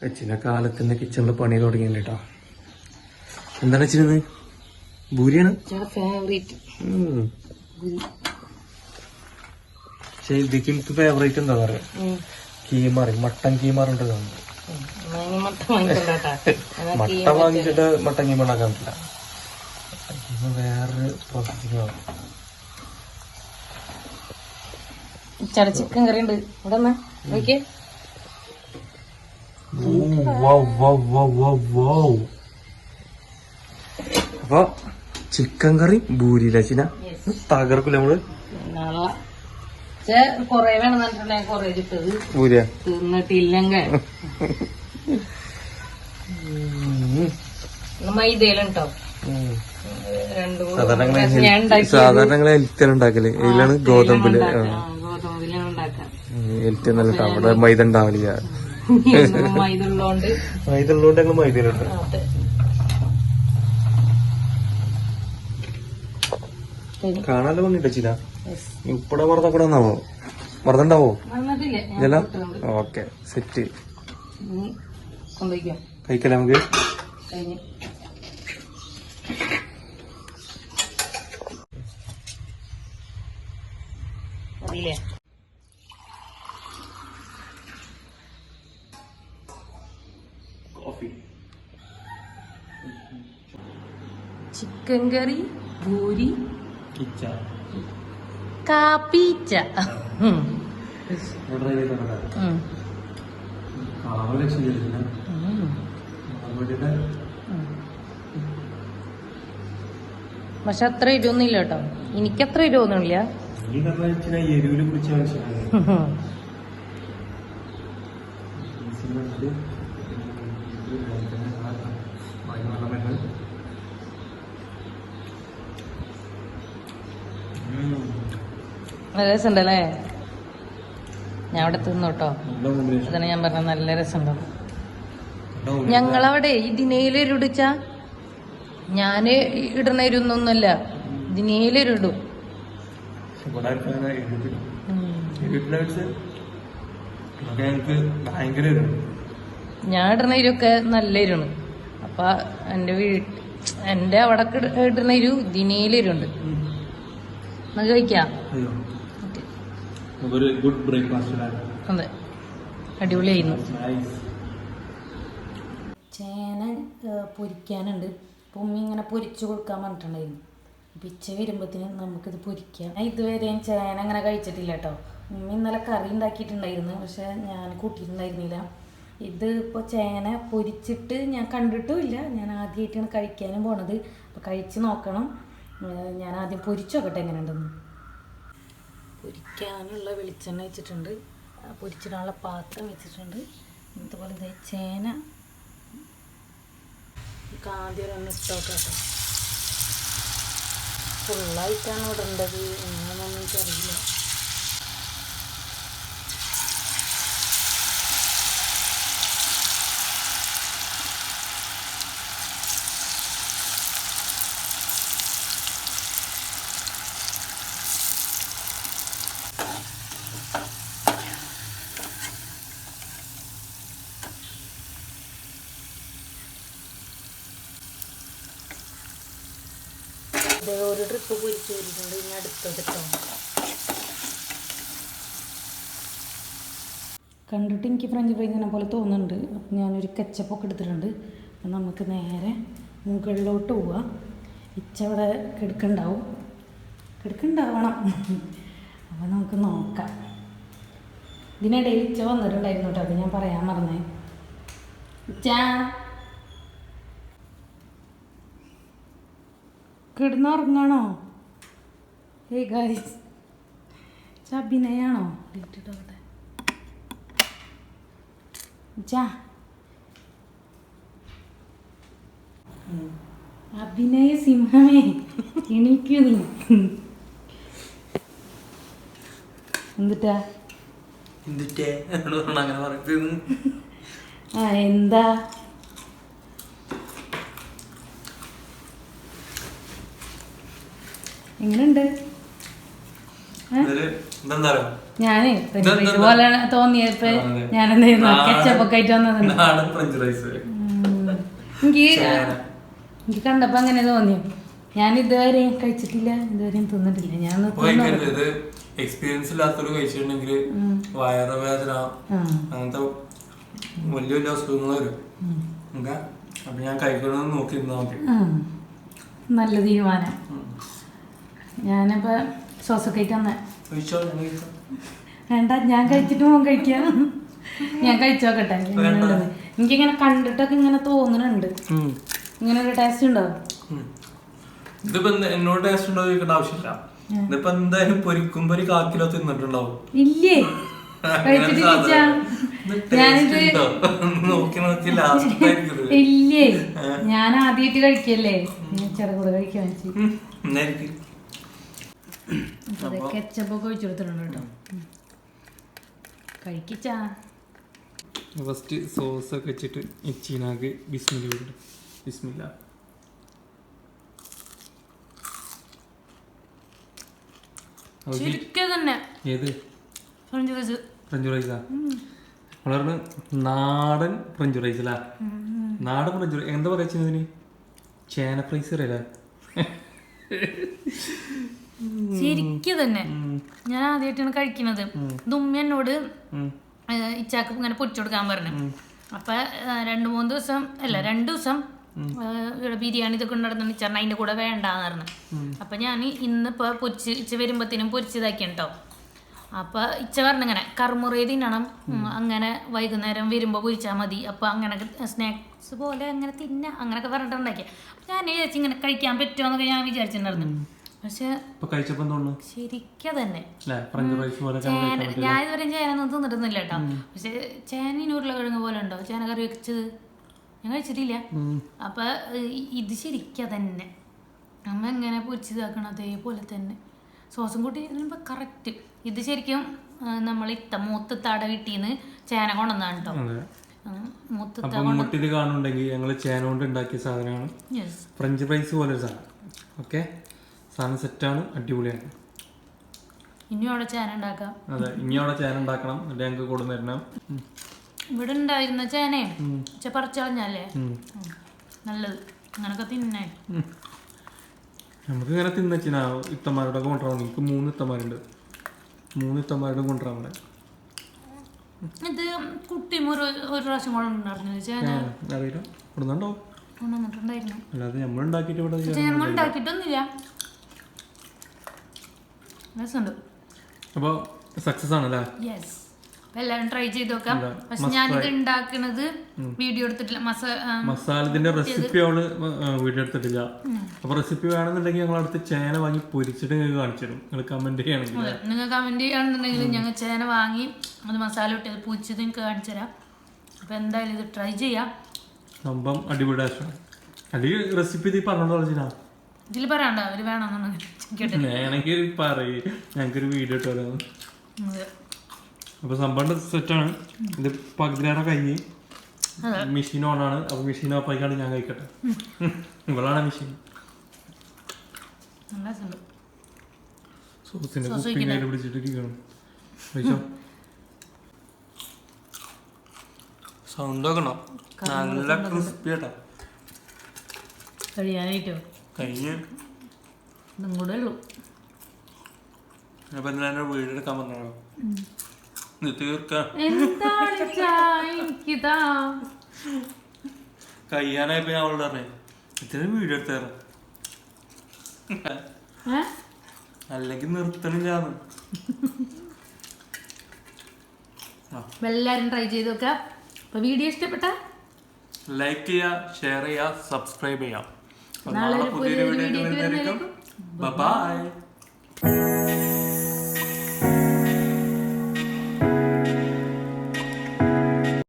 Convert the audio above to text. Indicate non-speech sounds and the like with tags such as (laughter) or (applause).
അച്ഛനെ കാലത്തിന്റെ കിച്ചണിൽ പണി തുടങ്ങിയില്ല കേട്ടോ എന്താണ് അച്ഛനെന്ന് ഭൂരിയാണ്. പക്ഷെ ഇതിക്ക് എനിക്ക് ഫേവറേറ്റ് എന്താ പറയാ? കീമാറി മട്ടൻ കീമാറുണ്ട് മട്ട (laughs) വാങ്ങിച്ചിട്ട് മട്ടൻ കീമ ഉണ്ടാക്കാൻ പറ്റില്ല. വേറൊരു പ്രോസസ്സിംഗ് ആണ്. ചിക്കൻ കറി ഉണ്ട് ഇവിടെ നോക്കിയേ. അപ്പൊ ചിക്കൻ കറി ഭൂരിയില്ല ചിന തകർക്കില്ല നമ്മൾ? കൊറേ വേണം ഭൂരിയ തിന്നിട്ടില്ലെങ്കിൽ മൈദയിലുണ്ടോ? സാധാരണ ഞങ്ങൾ ഹെൽത്തിൽ ഉണ്ടാക്കൽ. ഇതിലാണ് ഗോതമ്പിൽ ഹെൽത്ത് നല്ല. അവിടെ മൈദ ഉണ്ടാവില്ല (laughs) എന്നും മൈദ ഉള്ളോണ്ട് മൈദ ഉള്ളതുകൊണ്ട് ഞങ്ങൾ മൈദയിലുണ്ട്. കാണാനോ വന്നിട്ട് ചില. ഇപ്പടെ മറന്ന എന്നാവോ മറന്നുണ്ടാവോ ഇട്ടിട്ടുണ്ട്. Okay set. ഇനി കൊണ്ടുപോയിക്കോ. കഴിക്കല നമുക്ക്? അറിയില്ലേ ചിക്കൻ കറി ഭൂരി കാപ്പീച്ച. പക്ഷെ അത്ര ഇരുന്നില്ല കേട്ടോ. എനിക്കത്ര ഇരുവൊന്നുമില്ല എരിവിൽ പിടിച്ച നല്ല രസമുണ്ടല്ലേ? ഞാൻ അവിടെ തിന്നു കേട്ടോ. അതാണ് ഞാൻ പറഞ്ഞ നല്ല രസമുണ്ടോ. ഞങ്ങളവിടെ ഈ ദിനയിലൊരുടിച്ച? ഞാൻ ഇടുന്ന ഇരുന്നൊന്നുമല്ല ദിനയിലൊരിടും. ഞാൻ ഇടുന്ന ഇരുക്കെ നല്ല ഇരുണ് അപ്പൊ എന്റെ വീട്ട് എന്റെ അവിടെ ഇടുന്ന ഇരു ദിനയിലിരുണ്ട്. നമുക്ക് കഴിക്കാം? ഒരു ഗുഡ് ബ്രേക്ക്ഫാസ്റ്റ് അതെ. അടിപൊളിയായിരുന്നു. ചേന പൊരിക്കാനുണ്ട്. അപ്പം ഉമ്മി ഇങ്ങനെ പൊരിച്ചു കൊടുക്കാൻ പറഞ്ഞിട്ടുണ്ടായിരുന്നു. പിച്ച വരുമ്പോഴത്തേന് നമുക്കിത് പൊരിക്കാം. ഞാൻ ഇതുവരെയും ചേന അങ്ങനെ കഴിച്ചിട്ടില്ല കേട്ടോ ഉമ്മി ഇന്നലെ കറി ഉണ്ടാക്കിയിട്ടുണ്ടായിരുന്നു പക്ഷെ ഞാൻ കൂട്ടിയിട്ടുണ്ടായിരുന്നില്ല. ഇത് ഇപ്പോൾ ചേന പൊരിച്ചിട്ട് ഞാൻ കണ്ടിട്ടുമില്ല. ഞാൻ ആദ്യമായിട്ടാണ് കഴിക്കാനും പോണത്. അപ്പോൾ കഴിച്ച് നോക്കണം. ഞാൻ ആദ്യം പൊരിച്ചു നോക്കട്ടെ എങ്ങനെയുണ്ടെന്ന്. പൊരിക്കാനുള്ള വെളിച്ചെണ്ണ വെച്ചിട്ടുണ്ട്. പൊരിച്ചിടാനുള്ള പാത്രം വെച്ചിട്ടുണ്ട്. ഇതുപോലെ ദേ ചേന. നമുക്ക് ആദ്യം ഒന്ന് ഇട്ടോക്കാം കേട്ടോ. ഫുള്ളായിട്ടാണ് ഇടേണ്ടത്. എങ്ങനെയാണെന്ന് എനിക്കറിയില്ല. ഒരു ട്രിപ്പ് പൊരിച്ച് വരുന്നുണ്ട് ഇനി അടുത്തത് കേട്ടോ കണ്ടിട്ട് എനിക്ക് ഫ്രഞ്ച് ഫ്രൈസിനെ പോലെ തോന്നുന്നുണ്ട്. അപ്പം ഞാനൊരു കച്ചപ്പൊക്കെ എടുത്തിട്ടുണ്ട്. അപ്പം നമുക്ക് നേരെ മുകളിലോട്ട് പോവാം. ഇച്ചവിടെ അവിടെ കിടക്കുന്നുണ്ടാവും കിടക്കുന്നുണ്ടാവണം അപ്പം നമുക്ക് നോക്കാം. ഇതിനിടയിൽ ഇച്ച വന്നിട്ടുണ്ടായിരുന്നു കേട്ടോ അത് ഞാൻ പറയാൻ മറന്നേ. ഇച്ച. കിടന്നുറങ്ങാണോ? ഏയ് ഗൈസ് അഭിനയാണോ ഇട്ടിട്ടോട്ടെ ജാ അഭിനയ സിംഹമേ എണീക്കൂ നീ. എന്തിട്ടാ? എന്തിട്ടേ? അങ്ങനെ പറയുന്നത് ആ എന്താ? എങ്ങനെയുണ്ട് ഞാനേ ഫ്രഞ്ച് ഫ്രൈസ് പോലെ തോന്നിയപ്പോ ഞാൻ എന്തായിരുന്നു കെച്ചപ്പൊക്കെ ആയിട്ട് റൈസ്. എനിക്ക് എനിക്ക് കണ്ടപ്പോ അങ്ങനെ തോന്നി. ഞാൻ ഇതുവരെ കഴിച്ചിട്ടില്ല ഇതുവരെയും തിന്നിട്ടില്ല. ഞാൻ എക്സ്പീരിയൻസ് ഇല്ലാത്തൊരു കഴിച്ചിട്ടുണ്ടെങ്കിൽ വയറുവേദന. അങ്ങനത്തെ വലിയ വലിയ അസുഖങ്ങൾ വരും. അപ്പൊ ഞാൻ കഴിക്കണമെന്ന് നോക്കി ഇരുന്നാ മതി. നല്ല തീരുമാനം. ഞാനിപ്പോ ശ്വാസമൊക്കെ ഞാൻ വേണ്ട ഞാൻ കഴിച്ചിട്ട് മോൻ കഴിക്കാം. ഞാൻ കഴിച്ചോക്കട്ടെ. എനിക്കിങ്ങനെ കണ്ടിട്ടൊക്കെ ഇങ്ങനെ തോന്നുന്നുണ്ട്. ഇങ്ങനെ ഒരു ടേസ്റ്റ് ഉണ്ടാവും. ഇതിപ്പോ എന്നോട് ടേസ്റ്റ് ഉണ്ടോ ചോദിക്കേണ്ട ആവശ്യമില്ല. ഇതിപ്പോ എന്തായാലും പൊരിക്കുമ്പോ ഒരു കാക്കിലോ തിന്നിട്ടുണ്ടാവും. ഇല്ലേ? (laughs) ഇല്ലേ? ഞാൻ ആദ്യമായിട്ട് കഴിക്കല്ലേ? ഞാൻ ചെറുകൂടെ കഴിക്കാൻ കെച്ചപ്പൊക്കെ ഒഴിച്ചു കൊടുത്തിട്ടുണ്ട് കേട്ടോ. കഴിക്കിച്ചാ. ഫസ്റ്റ് സോസ് ഒക്കെ വെച്ചിട്ട് ഇച്ചിനാക്ക് ബിസ്മില്ല. വിടും ബിസ്മില്ല തന്നെ. ഏത്? ഫ്രഞ്ച് ഫ്രഞ്ച് റൈസാ വളരെ നാടൻ ഫ്രഞ്ച് റൈസ് അല്ല? നാടൻ ഫ്രഞ്ച് റൈസ് എന്താ പറയാ ഇതിന് ചേന ഫ്രൈസ് അറിയില്ലേ? (laughs) ശരിക്കും തന്നെ ഞാൻ ആദ്യമായിട്ടാണ് കഴിക്കുന്നത്. ദുമ്മി എന്നോട് ഇച്ചാക്ക് ഇങ്ങനെ പൊരിച്ചുകൊടുക്കാൻ പറഞ്ഞു. അപ്പൊ രണ്ടു മൂന്ന് ദിവസം അല്ല രണ്ടു ദിവസം ഇവിടെ ബിരിയാണി ഇതൊക്കെ ഉണ്ടായിരുന്നു ഇച്ചാറിന് അതിന്റെ കൂടെ വേണ്ടാന്ന് പറഞ്ഞു. അപ്പൊ ഞാൻ ഇന്നിപ്പോ പൊരിച്ച് ഇച്ച വരുമ്പത്തേനും പൊരിച്ചതാക്കി കേട്ടോ അപ്പൊ ഇച്ച പറഞ്ഞിങ്ങനെ കർമുറേ തിന്നണം. അങ്ങനെ വൈകുന്നേരം വരുമ്പോ പൊരിച്ചാൽ മതി. അപ്പൊ അങ്ങനെ സ്നാക്സ് പോലെ അങ്ങനെ തിന്ന അങ്ങനെയൊക്കെ പറഞ്ഞിട്ടുണ്ടാക്കിയ. ഞാൻ വിചാരിച്ചു ഇങ്ങനെ കഴിക്കാൻ പറ്റുമോ എന്നൊക്കെ ഞാൻ വിചാരിച്ചിട്ടുണ്ടായിരുന്നു. പക്ഷെ ഇപ്പൊ കഴിച്ചപ്പോ തോന്നുന്നു? ശരിക്കും തന്നെ ഞാൻ ഇതുവരെ ചേനൊന്നും തിന്നിട്ടൊന്നുമില്ല കേട്ടോ. പക്ഷെ ചേനീന് ഉരുളക്കിഴങ്ങ് പോലെ ഉണ്ടോ ചേന കറി വെച്ചത്? ഞാൻ കഴിച്ചിട്ടില്ല. അപ്പൊ ഇത് ശരിക്കും തന്നെ നമ്മ എങ്ങനെ പൊരിച്ചിതാക്കണം അതേപോലെ തന്നെ. സോസും കൂട്ടി കറക്റ്റ് ഇത് ശരിക്കും നമ്മൾ ഇത്ത മൂത്തത്താടെ വീട്ടിൽ നിന്ന് ചേന കൊണ്ടുവന്നാണ് കേട്ടോ. മൂത്ത മൂത്തത്ത അപ്പം മുട്ടിത് കാണുന്നുണ്ടെങ്കിൽ ഞങ്ങൾ ചേന കൊണ്ട് ഉണ്ടാക്കിയ സാധനമാണ് ഫ്രഞ്ച് ഫ്രൈസ് പോലെ ഒരു സാധനം. ഓക്കെ സാധനം സെറ്റാണ് അടിപൊളിയാണ്. ഇനിയും അവിടെ ചേന ഉണ്ടാക്കാം. അതെ ഇനി അവിടെ ചേന ഉണ്ടാക്കണം എന്നിട്ട് ഞങ്ങൾക്ക് കൊടുന്നു തരണം. ഇവിടെ ഉണ്ടായിരുന്ന ചേനയെ പറിച്ചളഞ്ഞല്ലേ നല്ലത്. അങ്ങനൊക്കെ തിന്നേ. നമുക്ക് ഇങ്ങനെ തിന്നച്ചിനാ ഇത്തമാരുടെ കൊണ്ടുവരാൻ എനിക്ക് മൂന്ന് ഇത്തമാരുണ്ട് മൂന്ന് ഇത്തമാരുടെ കൊണ്ടുവരാൻ ഇവിടെ ഇത് കുട്ടിയും ഒരു ഒരു പ്രാവശ്യം കൊണ്ടുണ്ടായിരുന്നു ചേന? അറിയില്ല. കൊടുന്നുണ്ടോ കൊണ്ടുവന്നിട്ടുണ്ടായിരുന്നു. അല്ലാതെ നമ്മൾ ഉണ്ടാക്കിയിട്ട് ഇവിടെ ഞങ്ങൾ ഉണ്ടാക്കിയിട്ടൊന്നുമില്ല. രസമുണ്ട്. അപ്പോൾ സക്സസ് ആണല്ലേ? യെസ് അപ്പോൾ എല്ലാവരും ട്രൈ ചെയ്ത് നോക്കാം പക്ഷെ ഞാനിത് ഉണ്ടാക്കുന്നത് വീഡിയോ എടുത്തിട്ടില്ല. മസാലത്തിന്റെ റെസിപ്പി അവൾ വീഡിയോ എടുത്തിട്ടില്ല. അപ്പൊ റെസിപ്പി വേണമെന്നുണ്ടെങ്കിൽ ഞങ്ങൾ അടുത്ത് ചേന വാങ്ങി പൊരിച്ചിട്ട് നിങ്ങൾക്ക് കാണിച്ചു തരും. നിങ്ങൾ കമന്റ് ചെയ്യണമെങ്കിൽ നിങ്ങൾ കമന്റ് ചെയ്യുകയാണെന്നുണ്ടെങ്കിൽ ഞങ്ങൾ ചേന വാങ്ങി അത് മസാല ഇട്ടത് പൊരിച്ചത് എനിക്ക് കാണിച്ചു തരാം. അപ്പൊ എന്തായാലും ഇത് ട്രൈ ചെയ്യാം. സംഭവം അടിപൊളി അല്ലെങ്കിൽ റെസിപ്പി ഇത് പറഞ്ഞോളൂ ഇതിൽ പറയണ്ട. അവർ വേണമെന്നുണ്ടെങ്കിൽ. വേണമെങ്കിൽ പറയ്. ഞങ്ങൾക്കൊരു വീഡിയോ ഇട്ട് തരാം. അതെ. അപ്പൊ സംഭവം സെറ്റാണ്. ഇത് പകുതിയേറെ കഞ്ഞി മെഷീൻ ഓൺ ആണ്. അപ്പൊ മെഷീൻ ഓഫ് ആയിക്കാണ് ഞാൻ കഴിക്കട്ടെ. ഇവളാണ് മെഷീൻ സോസിന്റെ സോസ് കുപ്പി കയ്യിൽ പിടിച്ചിട്ട് ഇരിക്കണം സൗണ്ട് വെക്കണോ നല്ല ക്രിസ്പി ആട്ടാ കഴിയാനായിട്ടോ? കഴിഞ്ഞ് ഇതും കൂടെ ഉള്ളൂ വീടെടുക്കാൻ പറഞ്ഞോ? എനിക്കിതാ അവളോട് ഇത്ര വീഡിയോ? അല്ലെങ്കിൽ നിർത്തണില്ലാന്ന്. എല്ലാരും ട്രൈ ചെയ്ത് നോക്കാം അപ്പൊ വീഡിയോ ഇഷ്ടപ്പെട്ട? ലൈക്ക് ചെയ്യുക ഷെയർ ചെയ്യുക സബ്സ്ക്രൈബ് ചെയ്യാം നാളെ പുതിയൊരു വീഡിയോ Bye bye.